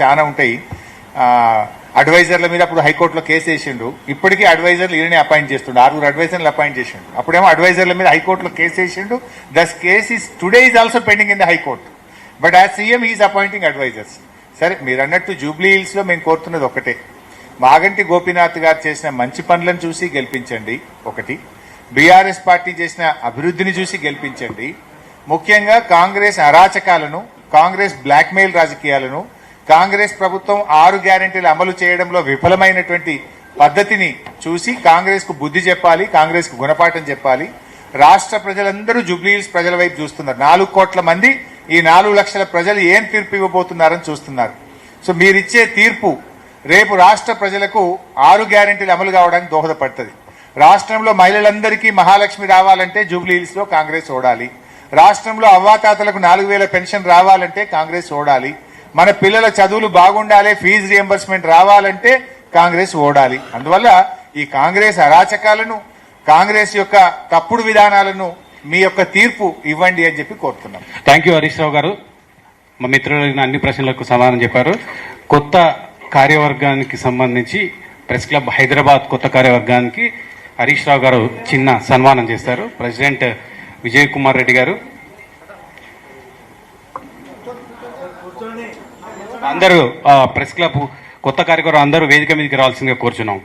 చాలా ఉంటాయి. అడ్వైజర్ల మీద అప్పుడు హైకోర్టులో కేసు వేసిండు ఇప్పటికీ అడ్వైజర్లు ఈయననే అపాయింట్ చేస్తుండు ఆరుగురు అడ్వైజర్లు అపాయింట్ చేసిండు అప్పుడేమో అడ్వైజర్ల మీద హైకోర్టులో కేసు వేసిండు this case is today is also pending in the high court. But as CM is appointing advisers. సరే మీరు అన్నట్టు జూబ్లీ హిల్స్లో మేము కోరుతున్నది ఒకటే. మాగంటి గోపీనాథ్ గారు చేసిన మంచి పనులను చూసి గెలిపించండి ఒకటి. బీఆర్ఎస్ పార్టీ చేసిన అభివృద్ధిని చూసి గెలిపించండి. ముఖ్యంగా కాంగ్రెస్ అరాచకాలను కాంగ్రెస్ బ్లాక్మెయిల్ రాజకీయాలను కాంగ్రెస్ ప్రభుత్వం ఆరు గ్యారెంటీలు అమలు చేయడంలో విఫలమైనటువంటి పద్ధతిని చూసి కాంగ్రెస్కు బుద్ధి చెప్పాలి కాంగ్రెస్కు గుణపాఠం చెప్పాలి. రాష్ట్ర ప్రజలందరూ జూబ్లీహిల్స్ ప్రజల వైపు చూస్తున్నారు. నాలుగు కోట్ల మంది ఈ నాలుగు లక్షల ప్రజలు ఏం తీర్పు ఇవ్వబోతున్నారని చూస్తున్నారు. సో మీరిచ్చే తీర్పు రేపు రాష్ట్ర ప్రజలకు ఆరు గ్యారెంటీలు అమలు కావడానికి దోహదపడుతుంది. రాష్ట్రంలో మహిళలందరికీ మహాలక్ష్మి రావాలంటే జూబ్లీహిల్స్లో కాంగ్రెస్ ఓడాలి. రాష్ట్రంలో అవ్వాతాతలకు నాలుగు వేల పెన్షన్ రావాలంటే కాంగ్రెస్ ఓడాలి. మన పిల్లల చదువులు బాగుండాలి ఫీజు రియంబర్స్మెంట్ రావాలంటే కాంగ్రెస్ ఓడాలి. అందువల్ల ఈ కాంగ్రెస్ అరాచకాలను కాంగ్రెస్ యొక్క తప్పుడు విధానాలను మీ యొక్క తీర్పు ఇవ్వండి అని చెప్పి కోరుతున్నాం. థ్యాంక్ యూ హరీష్ రావు గారు. మా మిత్రులు అన్ని ప్రశ్నలకు సమాధానం చెప్పారు. కొత్త కార్యవర్గానికి సంబంధించి ప్రెస్ క్లబ్ హైదరాబాద్ కొత్త కార్యవర్గానికి హరీష్ రావు గారు చిన్న సన్మానం చేస్తారు. ప్రెసిడెంట్ విజయ్ కుమార్ రెడ్డి గారు అందరూ ప్రెస్ క్లబ్ కొత్త కార్యక్రమం అందరూ వేదిక మీదకి రావాల్సిందిగా కోరుచున్నాం.